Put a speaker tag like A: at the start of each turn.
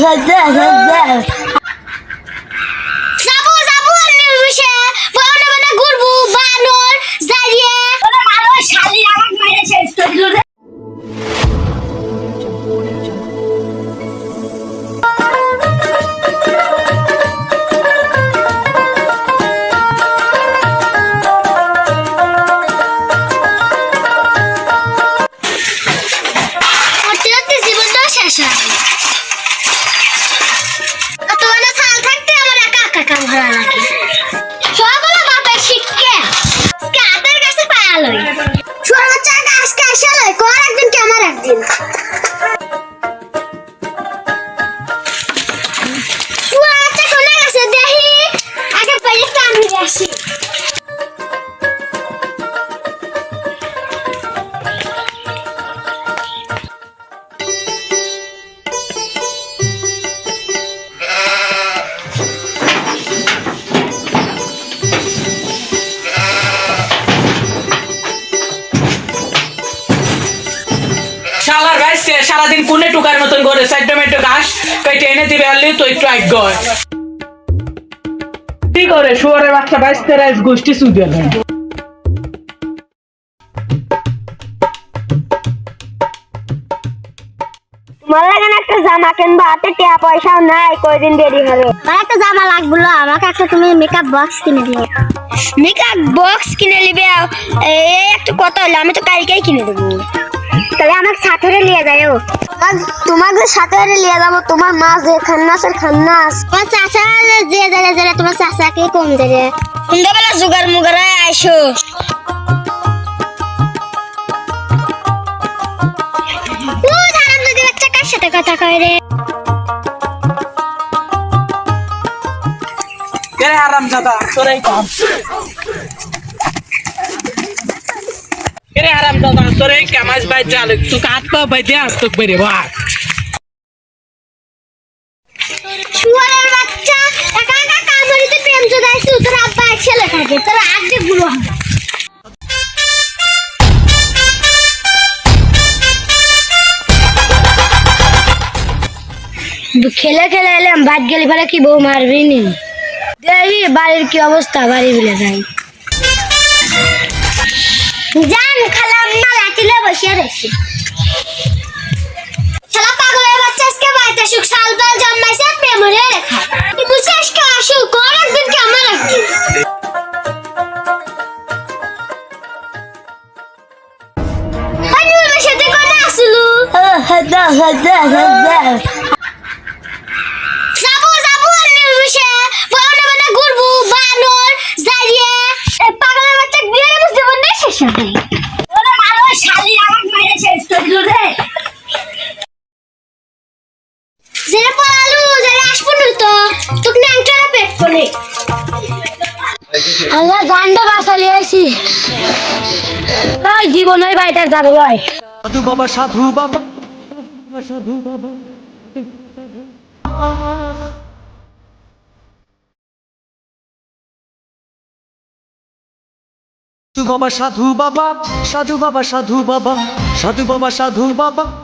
A: yeah, yeah. Zach. সারাদিন কোনে টুকার মতন করে সাইড টমেটো ঘাস কেটে এনে দিবে আনলি তো একটু আগ কি করে? শুয়ারের বাচ্চা বাইশ তেরাইশ গোষ্ঠী সুদের
B: তোমার লাগে না একটা জামা কিনবা হাতে টিয়া পয়সাও নাই কয়দিন দেরি হবে। আমার একটা জামা লাগবে আমাকে একটা তুমি মেকআপ বক্স কিনে দিও। মেকআপ বক্স কিনে নিবে এই একটা কথা হলো আমি তো কালকেই কিনে দেবো। তাহলে আমাকে সাথে নিয়ে যাও তোমাকে সাথে নিয়ে যাব তোমার মা যে খান্নাসের খান্নাস তোমার চাচা যে যারে যারে তোমার চাচাকে কম যারে সন্ধ্যাবেলা জোগাড় মুগারায় আইসো। ও জানাম যদি বাচ্চা কার সাথে কথা কয় রে।
A: আরাম দাদা তোরাই কাম। কেরে আরাম দাদা তোরাই কামাজ বাই জাল তুই কাট পা বাই দে আস তোক বেরে ভাগ
B: শুয়ারের বাচ্চা, একা একা কামড়িতে প্রেম জোগাইছে তোর আব্বা ছেলে থাকে, তোর আগে গুলো হবে। খেলে খেলে এলাম বাদ গেলে ফেলে কি বউ মারবি নি? দেখি বাড়ির কি অবস্থা, বাড়ি বিলে যাই। জান খালাম্মা লাঠিলে বসে রয়েছে শালা পাগলের বাচ্চা আজকে বাড়িতে সুখ সালবাল জন্মাইছে প্রেমরে রেখা বুঝে আজকে আসুক অনেকদিন ওই জীবন ওই যাবে ভাই
C: সাধু বাবা। সাধু বাবা। সাধু বাবা সাধু বাবা। সাধু বাবা সাধু বাবা। সাধু বাবা সাধু বাবা।